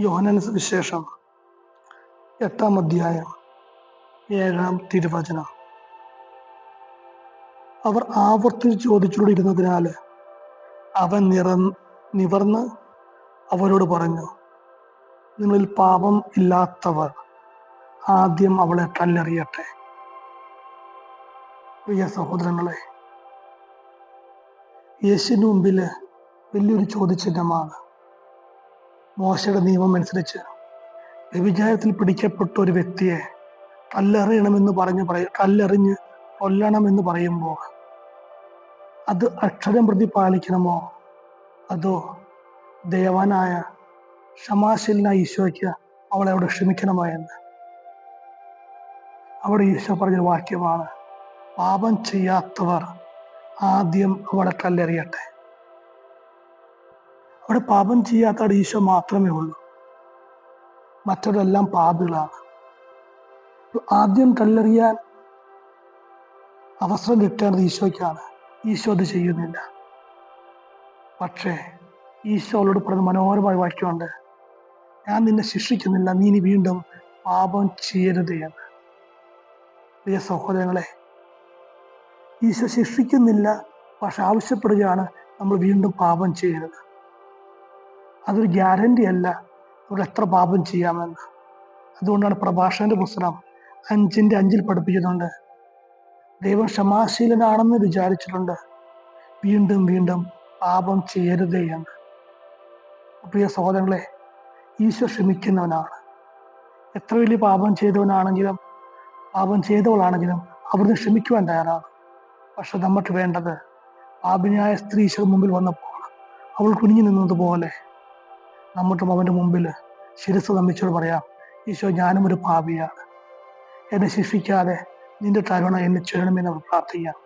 യോഹനൻ വിശേഷം എട്ടാം അധ്യായം ഏഴാം തിരുവചനം. അവർ ആവർത്തിച്ച് ചോദിച്ചുകൊണ്ടിരുന്നതിനാൽ അവൻ നിറ നിവർന്ന് അവരോട് പറഞ്ഞു നിങ്ങളിൽ പാപം ഇല്ലാത്തവർ ആദ്യം അവളെ കല്ലെറിയട്ടെ. പ്രിയ സഹോദരങ്ങളെ യേശുവിന് മുമ്പിൽ വലിയൊരു ചോദ്യചിഹ്നമാണ്. മോശയുടെ നിയമം അനുസരിച്ച് വ്യഭിചാരത്തിൽ പിടിക്കപ്പെട്ട ഒരു വ്യക്തിയെ കല്ലെറിയണമെന്ന് പറഞ്ഞ് പറയ കല്ലെറിഞ്ഞ് കൊല്ലണമെന്ന് പറയുമ്പോൾ അത് അക്ഷരം പ്രതി പാലിക്കണമോ? അതോ ദേവാനായ ക്ഷമാശീലനായ ഈശോയ്ക്ക് അവളെ അവിടെ ക്ഷമിക്കണമോ എന്ന്? അവിടെ ഈശോ പറഞ്ഞൊരു വാക്യമാണ് പാപം ചെയ്യാത്തവർ ആദ്യം അവളെ കല്ലെറിയട്ടെ. അവിടെ പാപം ചെയ്യാത്ത ഈശോ മാത്രമേ ഉള്ളൂ. മറ്റവരെല്ലാം പാപികളാണ്. ആദ്യം കല്ലെറിയാൻ അവസരം കിട്ടേണ്ടത് ഈശോയ്ക്കാണ്. ഈശോ അത് ചെയ്യുന്നില്ല. പക്ഷേ ഈശോ അവളോട് പറഞ്ഞ മനോഹരമായ വാക്യമുണ്ട്. ഞാൻ നിന്നെ ശിക്ഷിക്കുന്നില്ല. നീ ഇനി വീണ്ടും പാപം ചെയ്യരുത് എന്ന്. പ്രിയ സഹോദരങ്ങളെ ഈശോ ശിക്ഷിക്കുന്നില്ല പക്ഷെ ആവശ്യപ്പെടുകയാണ് നമ്മൾ വീണ്ടും പാപം ചെയ്യരുത്. അതൊരു ഗ്യാരണ്ടി അല്ല. നമ്മൾ എത്ര പാപം ചെയ്യാമെന്ന്. അതുകൊണ്ടാണ് പ്രഭാഷകന്റെ പുസ്തകം അഞ്ചിന്റെ അഞ്ചിൽ പഠിപ്പിക്കുന്നുണ്ട് ദൈവം ക്ഷമാശീലനാണെന്ന് വിചാരിച്ചിട്ടുണ്ട്. വീണ്ടും വീണ്ടും പാപം ചെയ്യരുതേ എന്ന്. പ്രിയ സഹോദരങ്ങളെ ഈശോ ക്ഷമിക്കുന്നവനാണ്. എത്ര വലിയ പാപം ചെയ്തവനാണെങ്കിലും പാപം ചെയ്തവളാണെങ്കിലും അവിടുന്ന് ക്ഷമിക്കുവാൻ തയ്യാറാണ്. പക്ഷെ നമ്മൾക്ക് വേണ്ടത് പാപിനായ സ്ത്രീ ഈശോ മുമ്പിൽ വന്നപ്പോൾ അവൾ കുനിഞ്ഞു നിന്നതുപോലെ നമുക്കും അവന്റെ മുമ്പിൽ ശിരസ് നമിച്ചോട് പറയാം ഈശോ ഞാനും ഒരു പാപിയാണ് എന്നെ ശിക്ഷിക്കാതെ നിന്റെ കരുണ എന്നെ ചുരണമെന്ന് പ്രാർത്ഥിക്കാം.